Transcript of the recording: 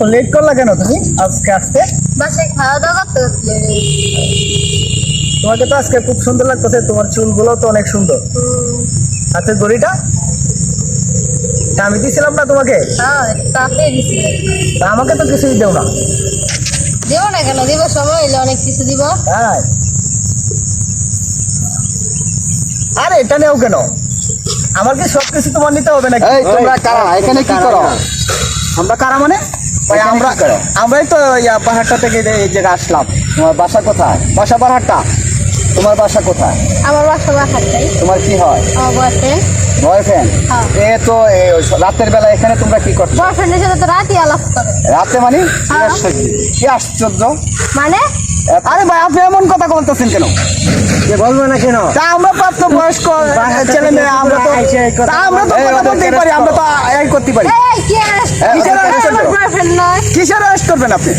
তো লেট করলা কেন তুমি? আজকে আসতে? বাসায় খাওয়া দাওয়া করতে করতে তোমাকে তো আজকে খুব সুন্দর লাগতেছে তোমার চুলগুলো তো অনেক সুন্দর। হাতের আমি দিছিলাম না তোমাকে? হ্যাঁ আমাকে তো কিছুই দেও না। দিব না কেন? দিব সময় এলে অনেক কিছু দিব। হ্যাঁ। আরে এটা নেও কেন? আমার কি সব কিছু তোমার নিতে হবে নাকি? এই তোমরা কারা? এখানে কি করো আমরা কারা মানে? ভাই আমরা আমরাই তো ইয়া পাহাড়টা থেকে এই জায়গায় আসলাম। তোমার বাসা কোথায়? বাসা পাহাড়টা? তোমার বাসা কোথায়? আমার বাসা বাসাটাই তোমার কি হয়? বয়ফ্রেন্ড হ্যাঁ। এ তো রাতের বেলা এখানে তোমরা কি করছ? বয়ফ্রেন্ডের সাথে তো রাতই আলাপ করে। রাতে মানে? হ্যাঁ। কি আশ্চর্য। মানে? আরে ভাই আপনি এমন কথা বলতেছেন কেন? বলব না কেন? তা আমরা প্রাপ্ত বয়স্ক ছেলে মেয়ে আমরা তো আমরা তো কথা বলতেই পারি আমরা তো এই করতে পারি। কিসের অ্যারেস্ট করবেন আপনি?